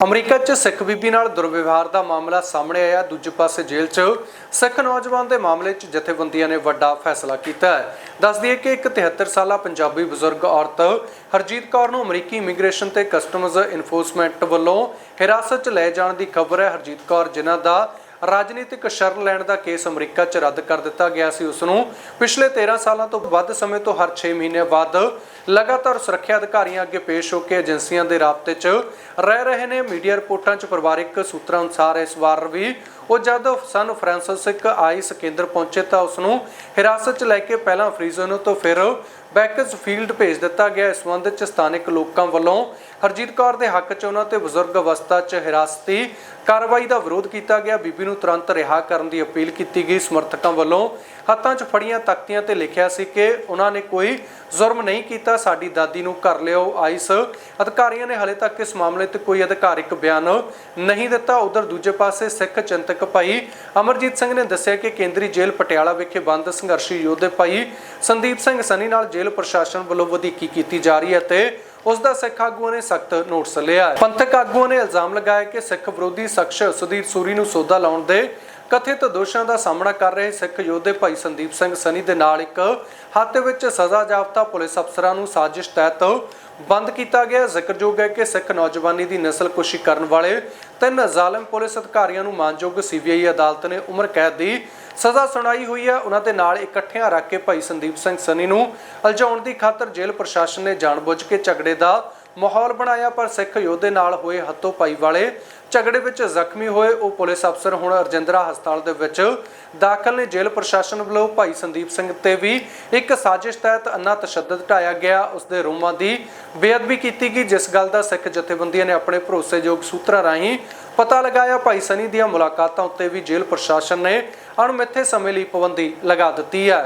America 'ਚ ਸਿੱਖ ਬੀਬੀ ਨਾਲ ਦੁਰਵਿਵਹਾਰ ਦਾ ਮਾਮਲਾ ਸਾਹਮਣੇ ਆਇਆ। ਦੂਜੇ ਪਾਸੇ ਜੇਲ੍ਹ 'ਚ ਸਿੱਖ ਨੌਜਵਾਨ ਦੇ ਮਾਮਲੇ 'ਚ ਜਥੇਬੰਦੀਆਂ ਨੇ ਵੱਡਾ ਫੈਸਲਾ ਕੀਤਾ ਹੈ। ਦੱਸ ਦਈਏ ਕਿ ਇੱਕ 73 ਸਾਲਾ ਪੰਜਾਬੀ ਬਜ਼ੁਰਗ ਔਰਤ ਹਰਜੀਤ ਕੌਰ ਨੂੰ ਅਮਰੀਕੀ ਇਮੀਗ੍ਰੇਸ਼ਨ ਤੇ ਕਸਟਮਜ਼ ਇਨਫੋਰਸਮੈਂਟ ਵੱਲੋਂ ਹਿਰਾਸਤ 'ਚ ਲਏ ਜਾਣ ਦੀ ਖਬਰ ਹੈ। ਹਰਜੀਤ ਕੌਰ, ਜਿਨ੍ਹਾਂ ਦਾ ਰਾਜਨੀਤਿਕ ਸ਼ਰਨ ਲੈਣ ਦਾ ਕੇਸ ਅਮਰੀਕਾ 'ਚ ਰੱਦ ਕਰ ਦਿੱਤਾ ਗਿਆ ਸੀ ਉਸ ਨੂੰ ਪਿਛਲੇ 13 ਸਾਲਾਂ ਤੋਂ ਵੱਧ ਸਮੇਂ ਤੋਂ ਹਰ 6 ਮਹੀਨੇ ਬਾਅਦ ਲਗਾਤਾਰ ਸੁਰੱਖਿਆ ਅਧਿਕਾਰੀਆਂ ਅੱਗੇ ਪੇਸ਼ ਹੋ ਕੇ ਏਜੰਸੀਆਂ ਦੇ ਰਾਬਤੇ 'ਚ ਰਹਿ ਰਹੇ ਨੇ। ਮੀਡੀਆ ਰਿਪੋਰਟਾਂ 'ਚ ਪਰਿਵਾਰਕ ਸੂਤਰਾਂ ਅਨੁਸਾਰ ਇਸ ਵਾਰ ਵੀ ਉਹ ਜਦ ਸਨ ਫਰਾਂਸਿਸਕ ਆਈਸ ਕੇਂਦਰ ਪਹੁੰਚੇ ਤਾਂ ਉਸ ਨੂੰ ਹਿਰਾਸਤ 'ਚ ਲੈ ਕੇ ਪਹਿਲਾਂ ਫਰੀਜ਼ਨ ਤੋਂ ਫਿਰ ਬੈਕਸ ਫੀਲਡ ਭੇਜ ਦਿੱਤਾ ਗਿਆ। ਇਸ ਸੰਬੰਧ 'ਚ ਸਥਾਨਕ ਲੋਕਾਂ ਵੱਲੋਂ ਹਰਜੀਤ ਕੌਰ ਦੇ ਹੱਕ 'ਚ ਉਹਨਾਂ ਤੇ ਬਜ਼ੁਰਗ ਅਵਸਥਾ 'ਚ ਹਿਰਾਸਤੀ ਕਾਰਵਾਈ ਦਾ ਵਿਰੋਧ ਕੀਤਾ ਗਿਆ। ਬੀਬੀ ਨੂੰ ਤੁਰੰਤ ਰਿਹਾ ਕਰਨ ਦੀ ਅਪੀਲ ਕੀਤੀ ਗਈ। ਸਮਰਥਕਾਂ ਵੱਲੋਂ ਹੱਥਾਂ 'ਚ ਫੜੀਆਂ ਤਖਤੀਆਂ ਤੇ ਲਿਖਿਆ ਸੀ ਕਿ ਉਹਨਾਂ ਨੇ ਕੋਈ ਜ਼ੁਰਮ ਨਹੀਂ ਕੀਤਾ। ਸਾਡੀ ਦਾਦੀ ਨੂੰ ਕਰ ਲਿਓ ਆਈਸ। ਅਧਿਕਾਰੀਆਂ ਨੇ ਹਲੇ ਤੱਕ ਇਸ ਮਾਮਲੇ ਤੇ ਕੋਈ ਅਧਿਕਾਰਿਕ ਬਿਆਨ ਨਹੀਂ ਦਿੱਤਾ। ਉਧਰ ਦੂਜੇ ਪਾਸੇ ਸਿੱਖ ਚਿੰਤਕ ਭਾਈ ਅਮਰਜੀਤ ਸਿੰਘ ਨੇ ਦੱਸਿਆ ਕਿ ਕੇਂਦਰੀ ਜੇਲ੍ਹ ਪਟਿਆਲਾ ਵਿਖੇ ਬੰਦ ਸੰਘਰਸ਼ੀ ਯੋਧੇ ਭਾਈ ਸੰਦੀਪ ਸਿੰਘ ਸਨੀ ਨਾਲ ਜੇਲ੍ਹ ਪ੍ਰਸ਼ਾਸਨ ਵੱਲੋਂ ਵਧੀਕੀ ਕੀਤੀ ਜਾ ਰਹੀ ਹੈ ਤੇ ਉਸ ਦਾ ਸਿੱਖ ਆਗੂਆਂ ਨੇ ਸਖਤ ਨੋਟਿਸ ਲਿਆ ਹੈ। ਪੰਥਕ ਆਗੂਆਂ ਨੇ ਇਲਜ਼ਾਮ ਲਗਾਇਆ ਕਿ ਸਿੱਖ ਵਿਰੋਧੀ ਸ਼ਖਸ ਸੁਧੀਰ ਸੂਰੀ ਨੂੰ ਸੌਦਾ ਲਾਉਣ ਦੇ ਕਥਿਤ ਦੋਸ਼ਾਂ ਦਾ ਸਾਹਮਣਾ ਕਰ ਰਹੇ ਸਿੱਖ ਯੋਧੇ ਭਾਈ ਸੰਦੀਪ ਸਿੰਘ ਸਨੀ ਦੇ ਨਾਲ ਇੱਕ ਹੱਥ ਵਿੱਚ ਸਜ਼ਾ ਜਾਬਤਾ ਪੁਲਿਸ ਅਫਸਰਾਂ ਨੂੰ ਸਾਜ਼ਿਸ਼ ਤਹਿਤ ਬੰਦ ਕੀਤਾ ਗਿਆ। ਜ਼ਿਕਰਯੋਗ ਹੈ ਕਿ ਸਿੱਖ ਨੌਜਵਾਨੀ ਦੀ ਨਸਲਕੁਸ਼ੀ ਕਰਨ ਵਾਲੇ ਤਿੰਨ ਜ਼ਾਲਮ ਪੁਲਿਸ ਅਧਿਕਾਰੀਆਂ ਨੂੰ ਮਾਨਯੋਗ ਸੀਬੀਆਈ ਅਦਾਲਤ ਨੇ ਉਮਰ ਕੈਦ ਦੀ ਸਜ਼ਾ ਸੁਣਾਈ ਹੋਈ ਹੈ। ਉਹਨਾਂ ਦੇ ਨਾਲ ਇਕੱਠਿਆਂ ਰੱਖ ਕੇ ਭਾਈ ਸੰਦੀਪ ਸਿੰਘ ਸਨੀ ਨੂੰ ਅਲਝਾਉਣ ਦੀ ਖਾਤਰ ਜੇਲ੍ਹ ਪ੍ਰਸ਼ਾਸਨ ਨੇ ਜਾਣਬੁੱਝ ਕੇ ਝਗੜੇ ਦਾ ਮਾਹੌਲ ਬਣਾਇਆ, ਪਰ ਸਿੱਖ ਯੋਧੇ ਨਾਲ ਹੋਏ ਹੱਥੋਂ ਪਾਈ ਵਾਲੇ ਝਗੜੇ ਵਿੱਚ ਜ਼ਖਮੀ ਹੋਏ ਉਹ ਪੁਲਿਸ ਅਫਸਰ ਹੁਣ ਰਜਿੰਦਰਾ ਹਸਪਤਾਲ ਦੇ ਵਿੱਚ ਦਾਖਲ ਨੇ। ਜੇਲ੍ਹ ਪ੍ਰਸ਼ਾਸਨ ਵੱਲੋਂ ਭਾਈ ਸੰਦੀਪ ਸਿੰਘ ਤੇ ਵੀ ਇੱਕ ਸਾਜ਼ਿਸ਼ ਤਹਿਤ ਅੰਨਾ ਤਸ਼ੱਦਦ ਢਾਇਆ ਗਿਆ। ਉਸ ਦੇ ਰੋਮਾਂ ਦੀ ਬੇਅਦਬੀ ਕੀਤੀ ਗਈ, ਜਿਸ ਗੱਲ ਦਾ ਸਿੱਖ ਜਥੇਬੰਦੀਆਂ ਨੇ ਆਪਣੇ ਭਰੋਸੇਯੋਗ ਸੂਤਰਾਂ ਰਾਹੀਂ ਪਤਾ ਲਗਾਇਆ। ਭਾਈ ਸਨੀ ਦੀਆਂ ਮੁਲਾਕਾਤਾਂ ਉੱਤੇ ਵੀ ਜੇਲ੍ਹ ਪ੍ਰਸ਼ਾਸਨ ਨੇ ਅਣਮਿੱਥੇ ਸਮੇਂ ਲਈ ਪਾਬੰਦੀ ਲਗਾ ਦਿੱਤੀ ਹੈ।